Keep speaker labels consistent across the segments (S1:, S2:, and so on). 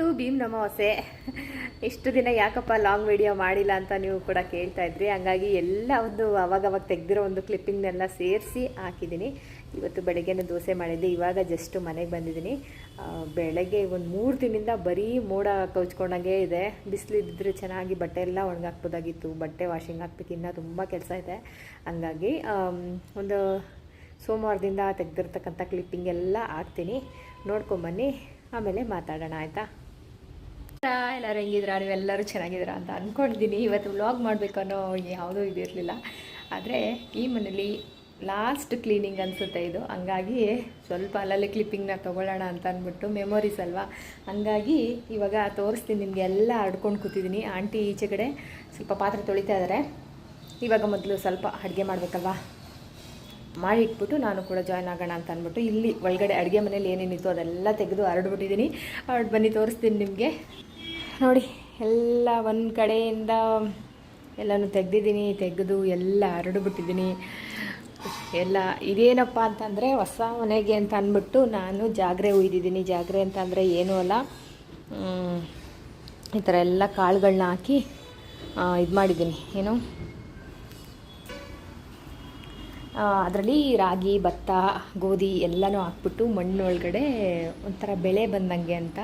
S1: To Bhim ನಮಾವಾಸೆ ಇಷ್ಟು ದಿನ ಯಾಕಪ್ಪ ಲಾಂಗ್ ವಿಡಿಯೋ ಮಾಡಿಲ್ಲ ಅಂತ ನೀವು ಕೂಡ ಕೇಳ್ತಾ ಇದ್ರಿ. ಹಂಗಾಗಿ ಎಲ್ಲ ಒಂದು ಅವಾಗವಾಗ ತೆಗೆದಿರೋ ಒಂದು ಕ್ಲಿಪ್ಪಿಂಗ್ನೆಲ್ಲ ಸೇರಿಸಿ ಹಾಕಿದ್ದೀನಿ. ಇವತ್ತು ಬೆಳಗ್ಗೆನೇ ದೋಸೆ ಮಾಡಿದ್ದೆ. ಇವಾಗ ಜಸ್ಟ್ ಮನೆಗೆ ಬಂದಿದ್ದೀನಿ. ಬೆಳಗ್ಗೆ ಒಂದು ಮೂರು ದಿನದಿಂದ ಬರೀ ಮೋಡ ಕೌಚ್ಕೊಂಡಂಗೆ ಇದೆ. ಬಿಸಿಲು ಇದ್ದಿದ್ರೆ ಚೆನ್ನಾಗಿ ಬಟ್ಟೆ ಎಲ್ಲ ಒಣಗಾಕ್ಬೋದಾಗಿತ್ತು. ಬಟ್ಟೆ ವಾಷಿಂಗ್ ಹಾಕ್ಬೇಕು. ಇನ್ನೂ ತುಂಬ ಕೆಲಸ ಇದೆ. ಹಂಗಾಗಿ ಒಂದು ಸೋಮವಾರದಿಂದ ತೆಗೆದಿರ್ತಕ್ಕಂಥ ಕ್ಲಿಪ್ಪಿಂಗ್ ಎಲ್ಲ ಹಾಕ್ತೀನಿ. ನೋಡ್ಕೊಂಬನ್ನಿ ಆಮೇಲೆ ಮಾತಾಡೋಣ, ಆಯಿತಾ? ಎಲ್ಲರೂ ಹೆಂಗಿದ್ರ? ನೀವೆಲ್ಲರೂ ಚೆನ್ನಾಗಿದ್ದೀರಾ ಅಂತ ಅಂದ್ಕೊಂಡಿದ್ದೀನಿ ಇವತ್ತು ವ್ಲಾಗ್ ಮಾಡಬೇಕು ಅನ್ನೋ ಯಾವುದೂ ಇದಿರಲಿಲ್ಲ ಆದರೆ ಈ ಮನೇಲಿ ಲಾಸ್ಟ್ ಕ್ಲೀನಿಂಗ್ ಅನಿಸುತ್ತೆ ಇದು. ಹಂಗಾಗಿ ಸ್ವಲ್ಪ ಅಲ್ಲಲ್ಲಿ ಕ್ಲಿಪ್ಪಿಂಗ್ನ ತೊಗೊಳ್ಳೋಣ ಅಂತ ಅಂದ್ಬಿಟ್ಟು ಮೆಮೊರೀಸ್ ಅಲ್ವಾ? ಹಂಗಾಗಿ ಇವಾಗ ತೋರಿಸ್ತೀನಿ ನಿಮಗೆ ಎಲ್ಲ ಅಡ್ಕೊಂಡು ಕೂತಿದ್ದೀನಿ. ಆಂಟಿ ಈಚೆ ಕಡೆ ಸ್ವಲ್ಪ ಪಾತ್ರೆ ತೊಳಿತಾ ಇದ್ದಾರೆ ಇವಾಗ ಮೊದಲು ಸ್ವಲ್ಪ ಅಡುಗೆ ಮಾಡಬೇಕಲ್ವಾ? ಮಾಡಿ ಇಟ್ಬಿಟ್ಟು ನಾನು ಕೂಡ ಜಾಯ್ನ್ ಆಗೋಣ ಅಂತ ಅಂದ್ಬಿಟ್ಟು ಇಲ್ಲಿ ಒಳಗಡೆ ಅಡುಗೆ ಮನೇಲಿ ಏನೇನಿತ್ತು ಅದೆಲ್ಲ ತೆಗೆದು ಹರಡ್ಬಿಟ್ಟಿದ್ದೀನಿ. ಹರಡ್ ಬನ್ನಿ, ತೋರಿಸ್ತೀನಿ ನಿಮಗೆ. ನೋಡಿ, ಎಲ್ಲ ಒಂದು ಕಡೆಯಿಂದ ಎಲ್ಲನೂ ತೆಗೆದಿದ್ದೀನಿ, ತೆಗೆದು ಎಲ್ಲ ಹರಡಿಬಿಟ್ಟಿದ್ದೀನಿ ಎಲ್ಲ ಇದೇನಪ್ಪ ಅಂತಂದರೆ, ಹೊಸ ಮನೆಗೆ ಅಂತ ಅಂದ್ಬಿಟ್ಟು ನಾನು ಜಾಗ್ರೆ ಒಯ್ದಿದ್ದೀನಿ. ಜಾಗ್ರೆ ಅಂತ ಅಂದರೆ ಏನೂ ಅಲ್ಲ. ಈ ಥರ ಎಲ್ಲ ಕಾಳುಗಳನ್ನ ಹಾಕಿ ಇದು ಮಾಡಿದ್ದೀನಿ. ಏನು? ಅದರಲ್ಲಿ ರಾಗಿ, ಭತ್ತ, ಗೋಧಿ ಎಲ್ಲನೂ ಹಾಕ್ಬಿಟ್ಟು ಮಣ್ಣೊಳಗಡೆ ಒಂಥರ ಬೆಳೆ ಬಂದಂಗೆ ಅಂತ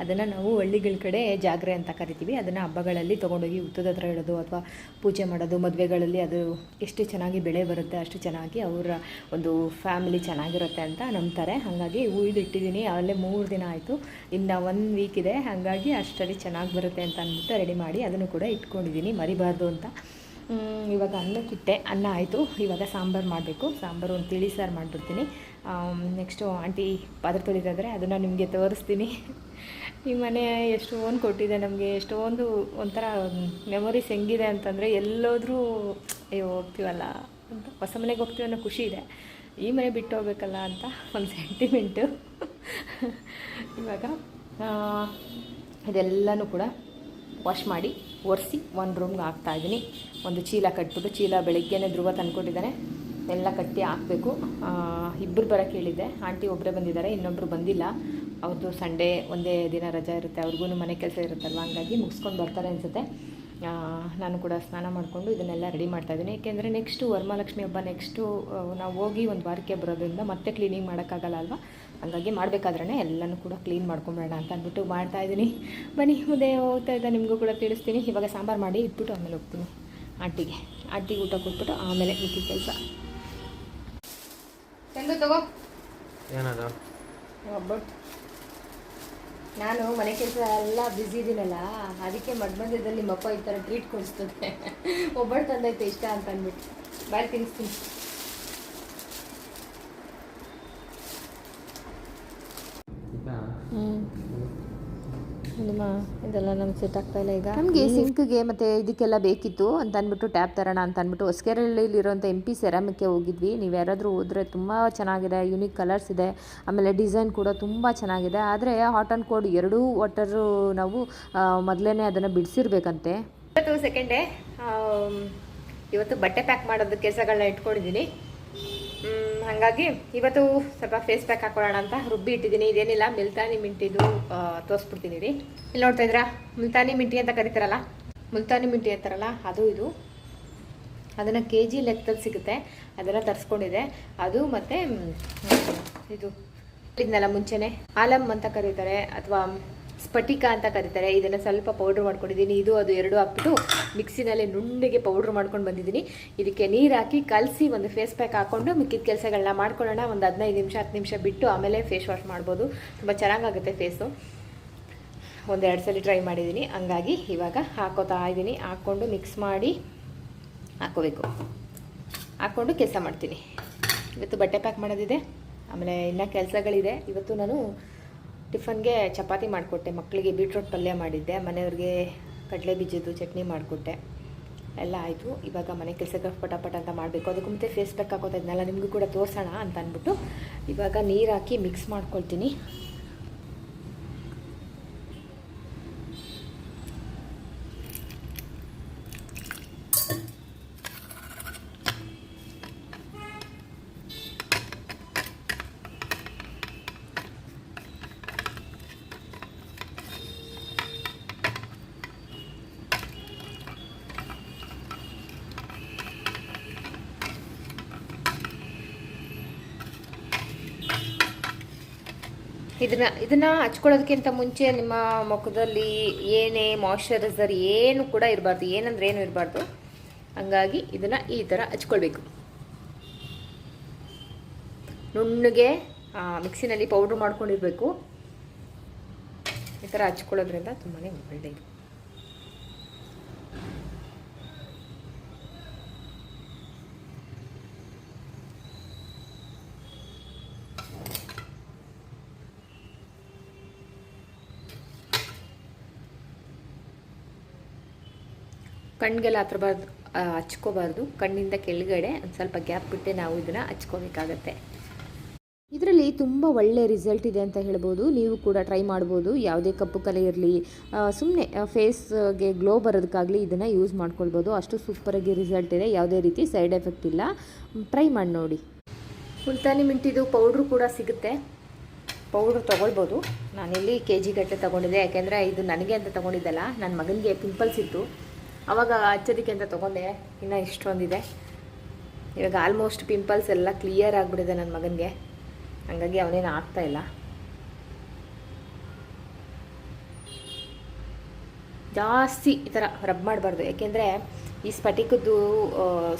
S1: ಅದನ್ನು ನಾವು ಹಳ್ಳಿಗಳ ಕಡೆ ಜಾಗ್ರೆ ಅಂತ ಕರಿತೀವಿ. ಅದನ್ನು ಹಬ್ಬಗಳಲ್ಲಿ ತೊಗೊಂಡೋಗಿ ಉತ್ತದ ಹತ್ರ ಇಡೋದು ಅಥವಾ ಪೂಜೆ ಮಾಡೋದು, ಮದುವೆಗಳಲ್ಲಿ ಅದು ಎಷ್ಟು ಚೆನ್ನಾಗಿ ಬೆಳೆ ಬರುತ್ತೆ, ಅಷ್ಟು ಚೆನ್ನಾಗಿ ಅವರ ಒಂದು ಫ್ಯಾಮಿಲಿ ಚೆನ್ನಾಗಿರುತ್ತೆ ಅಂತ ನಂಬ್ತಾರೆ. ಹಾಗಾಗಿ ಇಟ್ಟಿದ್ದೀನಿ. ಅಲ್ಲೇ ಮೂರು ದಿನ ಆಯಿತು. ಇನ್ನು ಒನ್ ವೀಕ್ ಇದೆ. ಹಾಗಾಗಿ ಅಷ್ಟರಲ್ಲಿ ಚೆನ್ನಾಗಿ ಬರುತ್ತೆ ಅಂತ ಅಂದ್ಬಿಟ್ಟು ರೆಡಿ ಮಾಡಿ ಅದನ್ನು ಕೂಡ ಇಟ್ಕೊಂಡಿದ್ದೀನಿ. ಮರಿಬಾರ್ದು ಅಂತ. ಇವಾಗ ಅನ್ನಕ್ಕಿಟ್ಟೆ ಅನ್ನ ಆಯಿತು. ಇವಾಗ ಸಾಂಬಾರು ಮಾಡಬೇಕು. ಸಾಂಬಾರು ಒಂದು ತಿಳಿ ಸಾರು ಮಾಡಿಬಿಡ್ತೀನಿ. ನೆಕ್ಸ್ಟು ಆಂಟಿ ಪಾತ್ರೆ ತೊಳಿತಾದರೆ ಅದನ್ನು ನಿಮಗೆ ತೋರಿಸ್ತೀನಿ. ಈ ಮನೆ ಎಷ್ಟೊಂದು ಕೊಟ್ಟಿದೆ ನಮಗೆ, ಎಷ್ಟೊಂದು ಒಂಥರ ಮೆಮೊರೀಸ್ ಹೆಂಗಿದೆ ಅಂತಂದರೆ ಎಲ್ಲೋದ್ರೂ, ಅಯ್ಯೋ, ಹೋಗ್ತೀವಲ್ಲ ಅಂತ. ಹೊಸ ಮನೆಗೆ ಹೋಗ್ತೀವಿ ಅನ್ನೋ ಖುಷಿ ಇದೆ. ಈ ಮನೆ ಬಿಟ್ಟು ಹೋಗ್ಬೇಕಲ್ಲ ಅಂತ ಒಂದು ಸೆಂಟಿಮೆಂಟು ಇವಾಗ ಇದೆಲ್ಲನೂ ಕೂಡ ವಾಶ್ ಮಾಡಿ ಒರೆಸಿ ಒಂದು ರೂಮ್ಗೆ ಹಾಕ್ತಾಯಿದ್ದೀನಿ ಒಂದು ಚೀಲ ಕಟ್ಬಿಟ್ಟು ಚೀಲ ಬೆಳಗ್ಗೆನೇ ಧ್ರುವ ತಂದ್ಕೊಟ್ಟಿದ್ದಾನೆ. ಎಲ್ಲ ಕಟ್ಟಿ ಹಾಕಬೇಕು. ಇಬ್ಬರು ಬರೋಕ್ಕೆ ಹೇಳಿದ್ದೆ. ಆಂಟಿ ಒಬ್ಬರೇ ಬಂದಿದ್ದಾರೆ ಇನ್ನೊಬ್ಬರು ಬಂದಿಲ್ಲ. ಅವ್ರದ್ದು ಸಂಡೇ ಒಂದೇ ದಿನ ರಜಾ ಇರುತ್ತೆ. ಅವ್ರಿಗೂ ಮನೆ ಕೆಲಸ ಇರುತ್ತಲ್ವ? ಹಂಗಾಗಿ ಮುಗಿಸ್ಕೊಂಡು ಬರ್ತಾರೆ ಅನಿಸುತ್ತೆ. ನಾನು ಕೂಡ ಸ್ನಾನ ಮಾಡಿಕೊಂಡು ಇದನ್ನೆಲ್ಲ ರೆಡಿ ಮಾಡ್ತಾಯಿದ್ದೀನಿ ಏಕೆಂದರೆ ನೆಕ್ಸ್ಟು ವರಮಹಾಲಕ್ಷ್ಮಿ ಹಬ್ಬ ನೆಕ್ಸ್ಟು ನಾವು ಹೋಗಿ ಒಂದು ವಾರಕ್ಕೆ ಬರೋದ್ರಿಂದ ಮತ್ತೆ ಕ್ಲೀನಿಂಗ್ ಮಾಡೋಕ್ಕಾಗಲ್ಲ ಅಲ್ವಾ? ಹಂಗಾಗಿ ಮಾಡಬೇಕಾದ್ರೆ ಎಲ್ಲನೂ ಕೂಡ ಕ್ಲೀನ್ ಮಾಡ್ಕೊಬೇಡ ಅಂತ ಅಂದ್ಬಿಟ್ಟು ಮಾಡ್ತಾಯಿದ್ದೀನಿ ಬನ್ನಿ ಮುಂದೆ ಹೋಗ್ತಾ ಇದ್ದ ನಿಮಗೂ ಕೂಡ ತಿಳಿಸ್ತೀನಿ. ಇವಾಗ ಸಾಂಬಾರು ಮಾಡಿ ಇಟ್ಬಿಟ್ಟು ಆಮೇಲೆ ಹೋಗ್ತೀನಿ ಆಂಟಿಗೆ. ಆಂಟಿಗೆ ಊಟ ಕೊಟ್ಬಿಟ್ಟು ಆಮೇಲೆ ಮಿಕ್ಕಿ ಕೆಲಸ. ಚೆಂದ ತಗೋ.
S2: ಏನದು?
S1: ಒಬ್ಬಟ್ಟು ನಾನು ಮನೆ ಕೆಲಸ ಎಲ್ಲ ಬ್ಯುಸಿ ಇದ್ದೀನಲ್ಲ ಅದಕ್ಕೆ ಮಧ್ಮಧ್ಯದಲ್ಲಿ ನಿಮ್ಮ ಈ ಥರ ಟ್ರೀಟ್ ಕೊಡಿಸ್ತದೆ ಒಬ್ಬಟ್ಟು ತಂದೈತೆ ಇಷ್ಟ ಅಂತ ಅಂದ್ಬಿಟ್ಟು. ಬಾಯ್ ತಿನ್ನಿಸ್ತೀನಿ ನಿಮ್ಮ ಇದೆಲ್ಲ ನಮ್ಗೆ ಸೆಟ್ ಆಗ್ತಾ ಇಲ್ಲ ಈಗ. ನಮಗೆ ಸಿಂಕ್ಗೆ ಮತ್ತು ಇದಕ್ಕೆಲ್ಲ ಬೇಕಿತ್ತು ಅಂತ ಅಂದ್ಬಿಟ್ಟು ಟ್ಯಾಪ್ ತರೋಣ ಅಂತ ಅಂದ್ಬಿಟ್ಟು ಹೊಸಕೆರೆಹಳ್ಳಿಲಿರುವಂಥ ಎಂ ಪಿ ಸೆರಾಮಿಕ್ಗೆ ಹೋಗಿದ್ವಿ. ನೀವು ಯಾರಾದರೂ ಹೋದರೆ ತುಂಬ ಚೆನ್ನಾಗಿದೆ ಯುನಿಕ್ ಕಲರ್ಸ್ ಇದೆ. ಆಮೇಲೆ ಡಿಸೈನ್ ಕೂಡ ತುಂಬ ಚೆನ್ನಾಗಿದೆ. ಆದರೆ ಹಾಟ್ ಆ್ಯಂಡ್ ಕೋಡ್ ಎರಡೂ ವಾಟರು ನಾವು ಮೊದಲೇ ಅದನ್ನು ಬಿಡಿಸಿರ್ಬೇಕಂತೆ. ಇವತ್ತು ಸೆಕೆಂಡ್ ಡೇ ಇವತ್ತು ಬಟ್ಟೆ ಪ್ಯಾಕ್ ಮಾಡೋದು ಕೆಲಸಗಳನ್ನ ಇಟ್ಕೊಂಡಿದ್ದೀನಿ ಹಾಗಾಗಿ ಇವತ್ತು ಸ್ವಲ್ಪ ಫೇಸ್ ಪ್ಯಾಕ್ ಹಾಕೊಳ್ಳೋಣ ಅಂತ ರುಬ್ಬಿ ಇಟ್ಟಿದ್ದೀನಿ. ಇದೇನಿಲ್ಲ, ಮಿಲ್ತಾನಿ ಮಿಂಟಿದು ತೋರಿಸ್ಬಿಡ್ತೀನಿ ರೀ. ಇಲ್ಲಿ ನೋಡ್ತಾ ಇದ್ರಾ ಮುಲ್ತಾನಿ ಮಿಂಟಿ ಅಂತ ಕರೀತಾರಲ್ಲ? ಮುಲ್ತಾನಿ ಮಿಂಟಿ ಅಂತಾರಲ್ಲ, ಅದು ಇದು. ಅದನ್ನು ಕೆ ಜಿ ಲೆಕ್ಕದಲ್ಲಿ ಸಿಗುತ್ತೆ. ಅದನ್ನು ತರಿಸ್ಕೊಂಡಿದೆ. ಅದು ಮತ್ತು ಇದು. ಇದನ್ನೆಲ್ಲ ಮುಂಚೆನೆ. ಆಲಮ್ ಅಂತ ಕರೀತಾರೆ, ಅಥವಾ ಸ್ಫಟಿಕ ಅಂತ ಕರೀತಾರೆ. ಇದನ್ನು ಸ್ವಲ್ಪ ಪೌಡ್ರ್ ಮಾಡ್ಕೊಂಡಿದ್ದೀನಿ. ಇದು ಅದು ಎರಡು ಹಾಕ್ಬಿಟ್ಟು ಮಿಕ್ಸಿನಲ್ಲಿ ನುಣ್ಣಗೆ ಪೌಡ್ರ್ ಮಾಡ್ಕೊಂಡು ಬಂದಿದ್ದೀನಿ. ಇದಕ್ಕೆ ನೀರು ಹಾಕಿ ಕಲಸಿ ಒಂದು ಫೇಸ್ ಪ್ಯಾಕ್ ಹಾಕ್ಕೊಂಡು ಮಿಕ್ಕಿದ ಕೆಲಸಗಳನ್ನ ಮಾಡ್ಕೊಳ್ಳೋಣ. ಒಂದು ಹದಿನೈದು ನಿಮಿಷ, ಹತ್ತು ನಿಮಿಷ ಬಿಟ್ಟು ಆಮೇಲೆ ಫೇಸ್ ವಾಶ್ ಮಾಡ್ಬೋದು. ತುಂಬ ಚೆನ್ನಾಗಾಗುತ್ತೆ ಫೇಸು ಒಂದೆರಡು ಸಲ ಟ್ರೈ ಮಾಡಿದ್ದೀನಿ. ಹಂಗಾಗಿ ಇವಾಗ ಹಾಕೋತಾ ಇದ್ದೀನಿ ಹಾಕ್ಕೊಂಡು ಮಿಕ್ಸ್ ಮಾಡಿ ಹಾಕೋಬೇಕು ಹಾಕ್ಕೊಂಡು ಕೆಲಸ ಮಾಡ್ತೀನಿ. ಇವತ್ತು ಬಟ್ಟೆ ಪ್ಯಾಕ್ ಮಾಡೋದಿದೆ. ಆಮೇಲೆ ಇನ್ನೂ ಕೆಲಸಗಳಿದೆ. ಇವತ್ತು ನಾನು ಟಿಫನ್ಗೆ ಚಪಾತಿ ಮಾಡಿಕೊಟ್ಟೆ, ಮಕ್ಕಳಿಗೆ ಬೀಟ್ರೋಟ್ ಪಲ್ಯ ಮಾಡಿದ್ದೆ, ಮನೆಯವ್ರಿಗೆ ಕಡಲೆ ಬೀಜದ್ದು ಚಟ್ನಿ ಮಾಡಿಕೊಟ್ಟೆ. ಎಲ್ಲ ಆಯಿತು. ಇವಾಗ ಮನೆ ಕೆಲಸಕ್ಕೆ ಪಟಾಪಟ ಅಂತ ಮಾಡಬೇಕು. ಅದಕ್ಕೂ ಮತ್ತೆ ಫೇಸ್ ಪ್ಯಾಕ್ ಹಾಕೋತಾ ಇದ್ನಲ್ಲ, ನಿಮಗೂ ಕೂಡ ತೋರಿಸೋಣ ಅಂತ ಅಂದ್ಬಿಟ್ಟು ಇವಾಗ ನೀರು ಹಾಕಿ ಮಿಕ್ಸ್ ಮಾಡ್ಕೊಳ್ತೀನಿ. ಇದನ್ನ ಇದನ್ನ ಹಚ್ಕೊಳ್ಳೋದಕ್ಕಿಂತ ಮುಂಚೆ ನಿಮ್ಮ ಮುಖದಲ್ಲಿ ಏನೇ ಮಾಯಶ್ಚರೈಸರ್ ಏನು ಕೂಡ ಇರಬಾರ್ದು, ಏನಂದ್ರೆ ಏನು ಇರಬಾರ್ದು. ಹಂಗಾಗಿ ಇದನ್ನ ಈ ಥರ ಹಚ್ಕೊಳ್ಬೇಕು. ನುಣ್ಣಗೆ ಮಿಕ್ಸಿನಲ್ಲಿ ಪೌಡ್ರ್ ಮಾಡ್ಕೊಂಡಿರ್ಬೇಕು. ಈ ಥರ ಹಚ್ಕೊಳ್ಳೋದ್ರಿಂದ ತುಂಬಾ ಒಳ್ಳೆಯದು ಕಣ್ಗೆಲ್ಲ ಹತ್ರಬಾರ್ದು ಬಾರ್ದು ಹಚ್ಕೋಬಾರ್ದು. ಕಣ್ಣಿಂದ ಕೆಳಗಡೆ ಒಂದು ಸ್ವಲ್ಪ ಗ್ಯಾಪ್ ಬಿಟ್ಟೆ ನಾವು ಇದನ್ನು ಹಚ್ಕೋಬೇಕಾಗತ್ತೆ. ಇದರಲ್ಲಿ ತುಂಬ ಒಳ್ಳೆ ರಿಸಲ್ಟ್ ಇದೆ ಅಂತ ಹೇಳ್ಬೋದು. ನೀವು ಕೂಡ ಟ್ರೈ ಮಾಡ್ಬೋದು. ಯಾವುದೇ ಕಪ್ಪು ಕಲೆ ಇರಲಿ ಸುಮ್ಮನೆ ಫೇಸ್ಗೆ ಗ್ಲೋ ಬರೋದಕ್ಕಾಗಲಿ ಇದನ್ನು ಯೂಸ್ ಮಾಡ್ಕೊಳ್ಬೋದು. ಅಷ್ಟು ಸೂಪರಾಗಿ ರಿಸಲ್ಟ್ ಇದೆ. ಯಾವುದೇ ರೀತಿ ಸೈಡ್ ಎಫೆಕ್ಟ್ ಇಲ್ಲ. ಟ್ರೈ ಮಾಡಿ ನೋಡಿ. ಮುಲ್ತಾನಿ ಮಿಂಟಿದು ಪೌಡ್ರು ಕೂಡ ಸಿಗುತ್ತೆ. ಪೌಡ್ರು ತೊಗೊಳ್ಬೋದು. ನಾನಿಲ್ಲಿ ಕೆ ಜಿ ಗಟ್ಟಲೆ ತೊಗೊಂಡಿದ್ದೆ. ಯಾಕೆಂದರೆ ಇದು ನನಗೆ ಅಂತ ತೊಗೊಂಡಿದ್ದಲ್ಲ. ನನ್ನ ಮಗನಿಗೆ ಪಿಂಪಲ್ಸ್ ಇತ್ತು. ಆವಾಗ ಹಚ್ಚೋದಕ್ಕೆ ಅಂತ ತೊಗೊಂಡೆ. ಇನ್ನು ಇಷ್ಟೊಂದಿದೆ. ಇವಾಗ ಆಲ್ಮೋಸ್ಟ್ ಪಿಂಪಲ್ಸ್ ಎಲ್ಲ ಕ್ಲಿಯರ್ ಆಗಿಬಿಟ್ಟಿದೆ ನನ್ನ ಮಗನಿಗೆ. ಹಾಗಾಗಿ ಅವನೇನು ಆಗ್ತಾ ಇಲ್ಲ. ಜಾಸ್ತಿ ಈ ಥರ ರಬ್ ಮಾಡಬಾರ್ದು. ಯಾಕೆಂದರೆ ಈ ಸ್ಫಟಿಕದ್ದು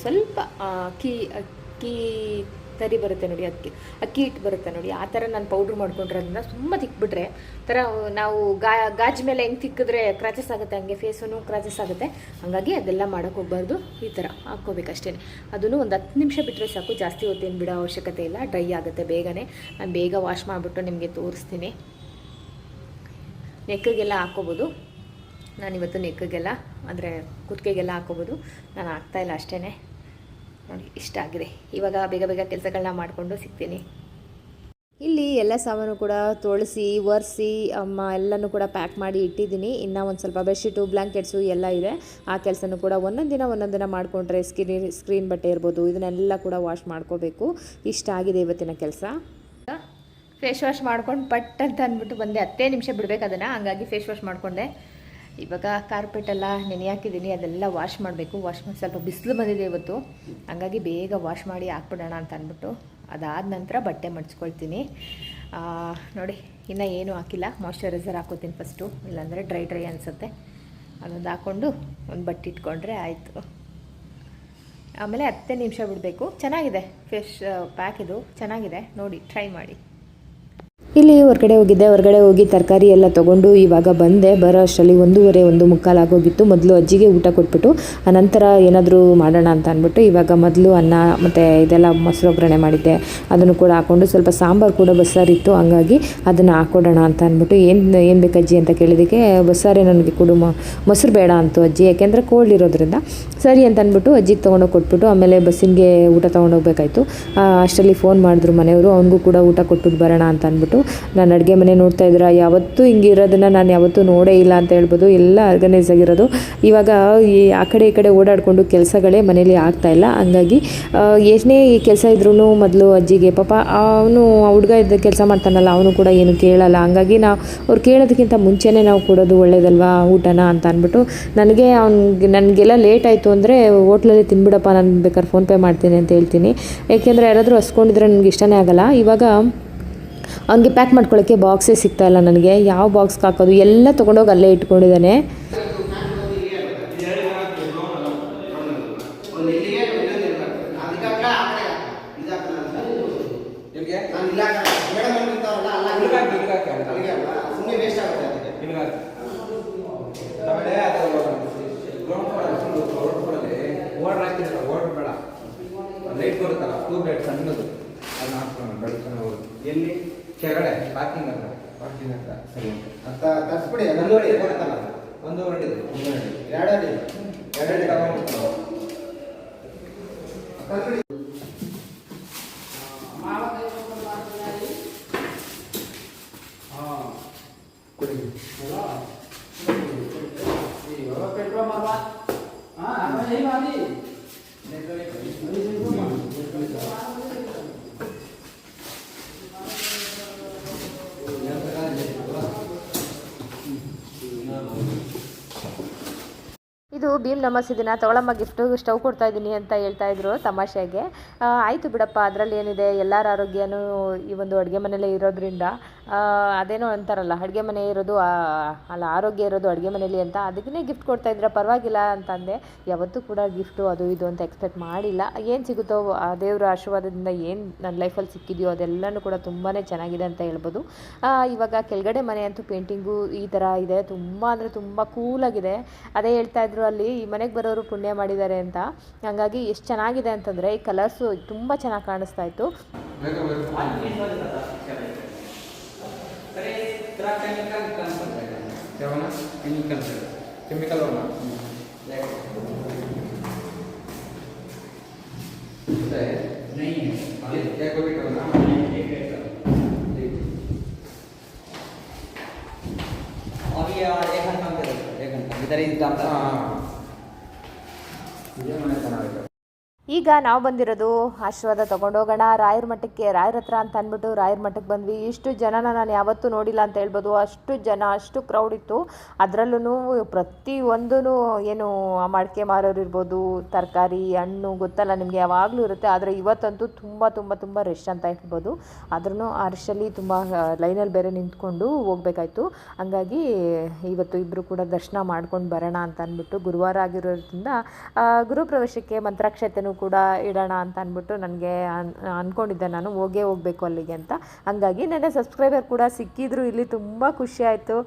S1: ಸ್ವಲ್ಪ ಅಕ್ಕಿ ಅಕ್ಕಿ ತರಿ ಬರುತ್ತೆ ನೋಡಿ ಅಕ್ಕಿ. ಅಕ್ಕಿ ಹಿಟ್ಟು ಬರುತ್ತೆ ನೋಡಿ. ಆ ಥರ ನಾನು ಪೌಡ್ರ್ ಮಾಡ್ಕೊಂಡ್ರೆ ಅದನ್ನ ತುಂಬ ತಿಕ್ಬಿಟ್ರೆ ಥರ ನಾವು ಗಾ, ಗಾಜ್ ಮೇಲೆ ಹೆಂಗೆ ತಿಕ್ಕಿದ್ರೆ ಕ್ರಾಚಸ್ ಆಗುತ್ತೆ, ಹಂಗೆ ಫೇಸೂ ಕ್ರಾಚಸ್ ಆಗುತ್ತೆ. ಹಾಗಾಗಿ ಅದೆಲ್ಲ ಮಾಡೋಕ್ಕೋಗ್ಬಾರ್ದು ಈ ಥರ ಹಾಕ್ಕೋಬೇಕಷ್ಟೇ ಅದನ್ನು ಒಂದು ಹತ್ತು ನಿಮಿಷ ಬಿಟ್ಟರೆ ಸಾಕು. ಜಾಸ್ತಿ ಹೊತ್ತೇನು ಬಿಡೋ ಅವಶ್ಯಕತೆ ಇಲ್ಲ. ಡ್ರೈ ಆಗುತ್ತೆ ಬೇಗನೆ. ನಾನು ಬೇಗ ವಾಶ್ ಮಾಡಿಬಿಟ್ಟು ನಿಮಗೆ ತೋರಿಸ್ತೀನಿ. ನೆಕ್ಕಿಗೆಲ್ಲ ಹಾಕ್ಕೋಬೋದು. ನಾನಿವತ್ತು ನೆಕ್ಕಿಗೆಲ್ಲ ಅಂದರೆ ಕುತ್ತಿಗೆಗೆಲ್ಲ ಹಾಕ್ಕೋಬೋದು. ನಾನು ಹಾಕ್ತಾಯಿಲ್ಲ ಅಷ್ಟೇ ನೋಡಿ ಇಷ್ಟ ಆಗಿದೆ ಇವಾಗ ಬೇಗ ಬೇಗ ಕೆಲಸಗಳನ್ನ ಮಾಡಿಕೊಂಡು ಸಿಗ್ತೀನಿ. ಇಲ್ಲಿ ಎಲ್ಲ ಸಾಮಾನು ಕೂಡ ತೊಳಸಿ ಒರೆಸಿ ಅಮ್ಮ ಎಲ್ಲನೂ ಕೂಡ ಪ್ಯಾಕ್ ಮಾಡಿ ಇಟ್ಟಿದ್ದೀನಿ. ಇನ್ನು ಒಂದು ಸ್ವಲ್ಪ ಬೆಡ್ಶೀಟು ಬ್ಲ್ಯಾಂಕೆಟ್ಸು ಎಲ್ಲ ಇದೆ. ಆ ಕೆಲಸನೂ ಕೂಡ ಒಂದೊಂದು ದಿನ ಒಂದೊಂದು ದಿನ ಮಾಡಿಕೊಂಡ್ರೆ ಸ್ಕ್ರೀನ್ ಸ್ಕ್ರೀನ್ ಬಟ್ಟೆ ಇರ್ಬೋದು. ಇದನ್ನೆಲ್ಲ ಕೂಡ ವಾಶ್ ಮಾಡ್ಕೋಬೇಕು. ಇಷ್ಟ ಆಗಿದೆ ಇವತ್ತಿನ ಕೆಲಸ. ಫೇಸ್ ವಾಶ್ ಮಾಡ್ಕೊಂಡು ಪಟ್ ಅಂತ ಅಂದ್ಬಿಟ್ಟು ಬಂದೆ. ಹತ್ತೇ ನಿಮಿಷ ಬಿಡಬೇಕು ಅದನ್ನು. ಹಂಗಾಗಿ ಫೇಸ್ ವಾಶ್ ಮಾಡಿಕೊಂಡೆ. ಇವಾಗ ಕಾರ್ಪೆಟ್ ಎಲ್ಲ ನೆನೆ ಹಾಕಿದ್ದೀನಿ ಅದೆಲ್ಲ ವಾಶ್ ಮಾಡಬೇಕು. ವಾಶ್ ಮಾಡಿ ಸ್ವಲ್ಪ ಬಿಸಿಲು ಬಂದಿದೆ ಇವತ್ತು. ಹಂಗಾಗಿ ಬೇಗ ವಾಶ್ ಮಾಡಿ ಹಾಕ್ಬಿಡೋಣ ಅಂತ ಅಂದ್ಬಿಟ್ಟು ಅದಾದ ನಂತರ ಬಟ್ಟೆ ಮಡ್ಚ್ಕೊಳ್ತೀನಿ ಆ, ನೋಡಿ ಇನ್ನು ಏನೂ ಹಾಕಿಲ್ಲ. ಮಾಯ್ಶ್ಚರೈಸರ್ ಹಾಕೋತೀನಿ ಫಸ್ಟು ಇಲ್ಲಾಂದರೆ ಡ್ರೈ ಡ್ರೈ ಅನಿಸುತ್ತೆ. ಅದೊಂದು ಹಾಕ್ಕೊಂಡು ಒಂದು ಬಟ್ಟೆ ಇಟ್ಕೊಂಡ್ರೆ ಆಯಿತು. ಆಮೇಲೆ ಹತ್ತೇ ನಿಮಿಷ ಬಿಡಬೇಕು. ಚೆನ್ನಾಗಿದೆ. ಫ್ರೆಶ್ ಪ್ಯಾಕ್ ಇದು. ಚೆನ್ನಾಗಿದೆ. ನೋಡಿ ಟ್ರೈ ಮಾಡಿ. ಇಲ್ಲಿ ಹೊರಗಡೆ ಹೋಗಿದ್ದೆ, ಹೊರಗಡೆ ಹೋಗಿ ತರಕಾರಿ ಎಲ್ಲ ತೊಗೊಂಡು ಇವಾಗ ಬಂದೆ. ಬರೋ ಅಷ್ಟರಲ್ಲಿ ಒಂದೂವರೆ, ಒಂದು ಮುಕ್ಕಾಲಾಗೋಗಿತ್ತು ಮೊದಲು ಅಜ್ಜಿಗೆ ಊಟ ಕೊಟ್ಬಿಟ್ಟು ಆನಂತರ ಏನಾದರೂ ಮಾಡೋಣ ಅಂತ ಅಂದ್ಬಿಟ್ಟು ಇವಾಗ ಮೊದಲು ಅನ್ನ ಮತ್ತು ಇದೆಲ್ಲ ಮೊಸರು ಒಗ್ಗರಣೆ ಮಾಡಿದ್ದೆ. ಅದನ್ನು ಕೂಡ ಹಾಕ್ಕೊಂಡು ಸ್ವಲ್ಪ ಸಾಂಬಾರು ಕೂಡ ಬಸ್ಸಾರಿತ್ತು ಹಂಗಾಗಿ ಅದನ್ನು ಹಾಕ್ಕೊಡೋಣ ಅಂತ ಅಂದ್ಬಿಟ್ಟು ಏನು ಏನು ಬೇಕು ಅಜ್ಜಿ ಅಂತ ಕೇಳಿದ್ದಕ್ಕೆ ಬಸ್ಸಾರೇ ನನಗೆ ಕೊಡು ಮೊಸರು ಬೇಡ ಅಂತು ಅಜ್ಜಿ, ಯಾಕೆಂದರೆ ಕೋಲ್ಡ್ ಇರೋದ್ರಿಂದ. ಸರಿ ಅಂತ ಅಂದ್ಬಿಟ್ಟು ಅಜ್ಜಿಗೆ ತೊಗೊಂಡೋಗಿ ಕೊಟ್ಬಿಟ್ಟು ಆಮೇಲೆ ಬಸ್ಸಿಗೆ ಊಟ ತೊಗೊಂಡೋಗ್ಬೇಕಾಯ್ತು ಅಷ್ಟರಲ್ಲಿ ಫೋನ್ ಮಾಡಿದ್ರು ಮನೆಯವರು, ಅವನಿಗೂ ಕೂಡ ಊಟ ಕೊಟ್ಬಿಟ್ಟು ಬರೋಣ ಅಂತ ಅಂದ್ಬಿಟ್ಟು ನಾನು ಅಡುಗೆ ಮನೆ ನೋಡ್ತಾ ಇದ್ರೆ ಯಾವತ್ತೂ ಹಿಂಗಿರೋದನ್ನು ನಾನು ಯಾವತ್ತೂ ನೋಡೇ ಇಲ್ಲ ಅಂತ ಹೇಳ್ಬೋದು. ಎಲ್ಲ ಆರ್ಗನೈಸ್ ಆಗಿರೋದು. ಇವಾಗ ಈ ಆ ಕಡೆ ಈ ಕಡೆ ಓಡಾಡಿಕೊಂಡು ಕೆಲಸಗಳೇ ಮನೇಲಿ ಆಗ್ತಾಯಿಲ್ಲ ಹಂಗಾಗಿ ಆ, ಎಷ್ಟನೇ ಈ ಕೆಲಸ ಇದ್ರೂ ಮೊದಲು ಅಜ್ಜಿಗೆ ಪಾಪ ಅವನು ಹುಡುಗ ಇದ್ದ ಕೆಲಸ ಮಾಡ್ತಾನಲ್ಲ ಅವನು ಕೂಡ ಏನು ಕೇಳಲ್ಲ. ಹಂಗಾಗಿ ನಾವು ಅವ್ರು ಕೇಳೋದಕ್ಕಿಂತ ಮುಂಚೆನೇ ನಾವು ಕೊಡೋದು ಒಳ್ಳೇದಲ್ವಾ ಊಟನ ಅಂತ ಅಂದ್ಬಿಟ್ಟು ನನಗೆ ಅವ್ನಿಗೆ ನನಗೆಲ್ಲ ಲೇಟ್ ಆಯಿತು ಅಂದರೆ ಹೋಟ್ಲಲ್ಲಿ ತಿನ್ಬಿಡಪ್ಪ ನಾನು ಬೇಕಾದ್ರೆ ಫೋನ್ಪೇ ಮಾಡ್ತೀನಿ ಅಂತ ಹೇಳ್ತೀನಿ. ಏಕೆಂದರೆ ಯಾರಾದರೂ ಹಸ್ಕೊಂಡಿದ್ರೆ ನನಗೆ ಇಷ್ಟನೇ ಆಗಲ್ಲ. ಇವಾಗ ಅವ್ನಿಗೆ ಪ್ಯಾಕ್ ಮಾಡ್ಕೊಳ್ಳೋಕ್ಕೆ ಬಾಕ್ಸೇ ಸಿಗ್ತಾ ಇಲ್ಲ ನನಗೆ. ಯಾವ ಬಾಕ್ಸ್ಗೆ ಹಾಕೋದು? ಎಲ್ಲ ತೊಗೊಂಡೋಗಿ ಅಲ್ಲೇ ಇಟ್ಕೊಂಡಿದ್ದಾನೆ.
S2: ಲೈಟ್ ಬರುತ್ತಲ್ಲ ಲೈಟ್ ಸಣ್ಣದು ಅದನ್ನ ಹಾಕ್ಕೊಂಡು ಬೆಳಕನ್ನ ಎಲ್ಲಿ ಕೆಳಗಡೆ ಪಾರ್ಕಿಂಗ್ ಪಾರ್ಕಿಂಗ್ ಹತ್ರ ಸರಿ
S3: ಅಂತ ತರಿಸ್ಬಿಡಿ
S2: ಒಂದು ಅಡಿ ಬರುತ್ತಲ್ಲ ಒಂದು ಅಡಿ
S3: ಎರಡು ಅಡಿ
S2: ಎರಡು ಅಡಿ ತಗೊಂಡ್ಬಿಡ್ತಾನೆ.
S1: ಭೀಮ್ ನಮಸ್ ದಿನ ಗಿಫ್ಟು ಸ್ಟವ್ ಕೊಡ್ತಾ ಇದ್ದೀನಿ ಅಂತ ಹೇಳ್ತಾ ಇದ್ರು ತಮಾಷೆಗೆ. ಆಯಿತು ಬಿಡಪ್ಪ, ಅದರಲ್ಲಿ ಏನಿದೆ? ಎಲ್ಲರ ಆರೋಗ್ಯನೂ ಈ ಒಂದು ಅಡುಗೆ ಮನೆಯಲ್ಲೇ ಇರೋದ್ರಿಂದ. ಅದೇನೋ ಅಂತಾರಲ್ಲ, ಅಡುಗೆ ಮನೆ ಇರೋದು ಅಲ್ಲ ಆರೋಗ್ಯ ಇರೋದು ಅಡುಗೆ ಮನೇಲಿ ಅಂತ ಅದಕ್ಕೇ ಗಿಫ್ಟ್ ಕೊಡ್ತಾ ಇದ್ರೆ ಪರವಾಗಿಲ್ಲ ಅಂತಂದೆ ಯಾವತ್ತೂ ಕೂಡ ಗಿಫ್ಟು ಅದು ಇದು ಅಂತ ಎಕ್ಸ್ಪೆಕ್ಟ್ ಮಾಡಿಲ್ಲ. ಏನು ಸಿಗುತ್ತೋ, ಆ ದೇವರ ಆಶೀರ್ವಾದದಿಂದ ಏನು ನನ್ನ ಲೈಫಲ್ಲಿ ಸಿಕ್ಕಿದೆಯೋ ಅದೆಲ್ಲನೂ ಕೂಡ ತುಂಬಾ ಚೆನ್ನಾಗಿದೆ ಅಂತ ಹೇಳ್ಬೋದು. ಇವಾಗ ಕೆಳಗಡೆ ಮನೆ ಅಂತೂ ಪೇಂಟಿಂಗು ಈ ಥರ ಇದೆ. ತುಂಬ ಅಂದರೆ ತುಂಬ ಕೂಲಾಗಿದೆ ಅದೇ ಹೇಳ್ತಾ ಇದ್ರು ಅಲ್ಲಿ, ಈ ಮನೆಗೆ ಬರೋರು ಪುಣ್ಯ ಮಾಡಿದ್ದಾರೆ ಅಂತ. ಹಾಗಾಗಿ ಎಷ್ಟು ಚೆನ್ನಾಗಿದೆ ಅಂತಂದರೆ, ಈ ಕಲರ್ಸು ತುಂಬ ಚೆನ್ನಾಗಿ ಕಾಣಿಸ್ತಾ ಇತ್ತು.
S2: अरे तेरा केमिकल कम कर जाएगा क्या होना केमिकल केमिकल होना नहीं है क्या कोई करना
S4: और ये एक घंटा इधर ही। काम था
S2: हाँ मुझे मैंने बना
S1: ಈಗ ನಾವು ಬಂದಿರೋದು ಆಶೀರ್ವಾದ ತೊಗೊಂಡೋಗೋಣ. ರಾಯರ ಮಠಕ್ಕೆ, ರಾಯರ ಹತ್ರ ಅಂತ ಅಂದ್ಬಿಟ್ಟು ರಾಯರ ಮಠಕ್ಕೆ ಬಂದ್ವಿ. ಇಷ್ಟು ಜನನ ನಾನು ಯಾವತ್ತೂ ನೋಡಿಲ್ಲ ಅಂತ ಹೇಳ್ಬೋದು. ಅಷ್ಟು ಜನ, ಅಷ್ಟು ಕ್ರೌಡ್ ಇತ್ತು. ಅದರಲ್ಲೂ ಪ್ರತಿ ಒಂದೂ ಏನು ಮಡಿಕೆ ಮಾರೋರು ಇರ್ಬೋದು, ತರಕಾರಿ, ಹಣ್ಣು ಗೊತ್ತಲ್ಲ ನಿಮಗೆ ಯಾವಾಗಲೂ ಇರುತ್ತೆ. ಆದರೆ ಇವತ್ತಂತೂ ತುಂಬ ತುಂಬ ತುಂಬ ರಶ್ ಅಂತ ಹೇಳ್ಬೋದು. ಆದ್ರೂ ಆ ರಶಲ್ಲಿ ತುಂಬ ಲೈನಲ್ಲಿ ಬೇರೆ ನಿಂತ್ಕೊಂಡು ಹೋಗ್ಬೇಕಾಯ್ತು. ಹಂಗಾಗಿ ಇವತ್ತು ಇಬ್ಬರು ಕೂಡ ದರ್ಶನ ಮಾಡ್ಕೊಂಡು ಬರೋಣ ಅಂತ ಅಂದ್ಬಿಟ್ಟು ಗುರುವಾರ ಆಗಿರೋದ್ರಿಂದ ಗುರು ಗುರುಪ್ರವೇಶಕ್ಕೆ ಮಂತ್ರಾಕ್ಷತೆನೂ ಕೂಡ ಇಡೋಣ ಅಂತ ಅಂದ್ಬಿಟ್ಟು ನನಗೆ ಅನ್ ಅಂದ್ಕೊಂಡಿದ್ದೆ ನಾನು, ಹೋಗೇ ಹೋಗಬೇಕು ಅಲ್ಲಿಗೆ ಅಂತ. ಹಂಗಾಗಿ ನನ್ನ ಸಬ್ಸ್ಕ್ರೈಬರ್ ಕೂಡ ಸಿಕ್ಕಿದ್ರು, ಇಲ್ಲಿ ತುಂಬ ಖುಷಿ ಆಯಿತು.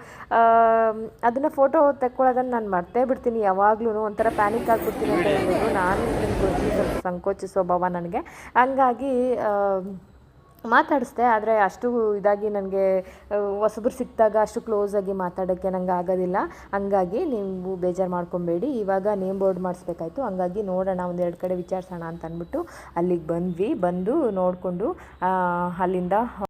S1: ಅದನ್ನು ಫೋಟೋ ತೆಕ್ಕೊಳ್ಳೋದನ್ನು ನಾನು ಮರ್ತೇ ಬಿಡ್ತೀನಿ ಯಾವಾಗ್ಲೂ ಒಂಥರ ಪ್ಯಾನಿಕ್ ಆಗಿಬಿಡ್ತೀನಿ ಅಂತ ಹೇಳ್ಬೋದು ನಾನು ಸ್ವಲ್ಪ ಸಂಕೋಚ ಸ್ವಭಾವ ನನಗೆ. ಹಂಗಾಗಿ ಮಾತಾಡಿಸ್ದೆ, ಆದರೆ ಅಷ್ಟು ಇದಾಗಿ ನನಗೆ ಹೊಸಬ್ರು ಸಿಕ್ಕಿದಾಗ ಅಷ್ಟು ಕ್ಲೋಸಾಗಿ ಮಾತಾಡೋಕ್ಕೆ ನಂಗೆ ಆಗೋದಿಲ್ಲ. ಹಂಗಾಗಿ ನೀವು ಬೇಜಾರು ಮಾಡ್ಕೊಬೇಡಿ. ಇವಾಗ ನೇಮ್ ಬೋರ್ಡ್ ಮಾಡಿಸ್ಬೇಕಾಯ್ತು. ಹಂಗಾಗಿ ನೋಡೋಣ ಒಂದೆರಡು ಕಡೆ ವಿಚಾರಿಸೋಣ ಅಂತ ಅಂದ್ಬಿಟ್ಟು ಅಲ್ಲಿಗೆ ಬಂದ್ವಿ. ಬಂದು ನೋಡಿಕೊಂಡು ಅಲ್ಲಿಂದ